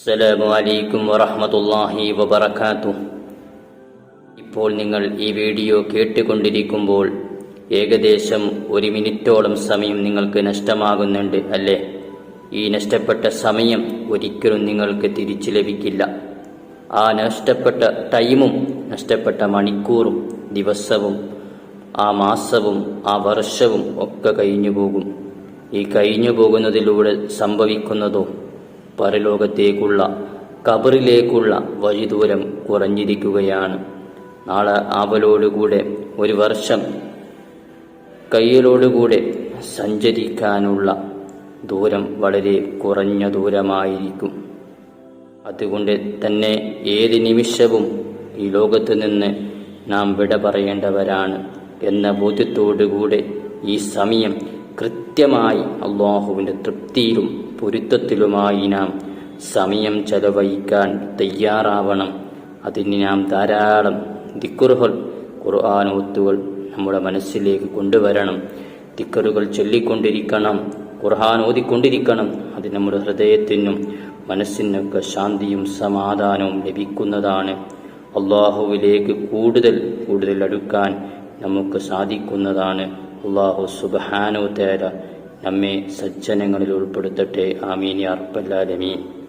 അസ്സലാമു അലൈക്കും വറഹ്മത്തുള്ളാഹി വബറകാതുഹു. ഇപ്പോൾ നിങ്ങൾ ഈ വീഡിയോ കേട്ടുകൊണ്ടിരിക്കുമ്പോൾ ഏകദേശം ഒരു മിനിറ്റോളം സമയം നിങ്ങൾക്ക് നഷ്ടമാകുന്നുണ്ട് അല്ലേ? ഈ നഷ്ടപ്പെട്ട സമയം ഒരിക്കലും നിങ്ങൾക്ക് തിരിച്ചു ലഭിക്കില്ല. ആ നഷ്ടപ്പെട്ട ടൈമും നഷ്ടപ്പെട്ട മണിക്കൂറും ദിവസവും ആ മാസവും ആ വർഷവും ഒക്കെ കഴിഞ്ഞു പോകും ഈ കഴിഞ്ഞു പോകുന്നതിലൂടെ സംഭവിക്കുന്നതോ പരലോകത്തേക്കുള്ള കബറിലേക്കുള്ള വഴിദൂരം കുറഞ്ഞിരിക്കുകയാണ്. നാളെ ആവലോടുകൂടെ ഒരു വർഷം കയ്യലോടുകൂടെ സഞ്ചരിക്കാനുള്ള ദൂരം വളരെ കുറഞ്ഞ ദൂരമായിരിക്കും. അതുകൊണ്ട് തന്നെ ഏത് നിമിഷവും ഈ ലോകത്ത് നിന്ന് നാം വിട പറയേണ്ടവരാണ് എന്ന ബോധ്യത്തോടുകൂടെ ഈ സമയം കൃത്യമായി അള്ളാഹുവിന്റെ തൃപ്തിയിലും പൊരുത്തത്തിലുമായി നാം സമയം ചെലവഴിക്കാൻ തയ്യാറാവണം. അതിന് നാം ധാരാളം ദിക്കുറുകൾ ഖുർആാനോത്തുകൾ നമ്മുടെ മനസ്സിലേക്ക് കൊണ്ടുവരണം. ദിക്കറുകൾ ചൊല്ലിക്കൊണ്ടിരിക്കണം ഖുർആൻ ഓതിക്കൊണ്ടിരിക്കണം. അത് നമ്മുടെ ഹൃദയത്തിനും മനസ്സിനൊക്കെ ശാന്തിയും സമാധാനവും ലഭിക്കുന്നതാണ്. അള്ളാഹുവിലേക്ക് കൂടുതൽ കൂടുതൽ അടുക്കാൻ നമുക്ക് സാധിക്കുന്നതാണ്. അള്ളാഹു സുബഹാനോ തേര നമ്മെ സജ്ജനങ്ങളിൽ ഉൾപ്പെടുത്തട്ടെ. ആമീൻ അർപ്പല്ലാലമീൻ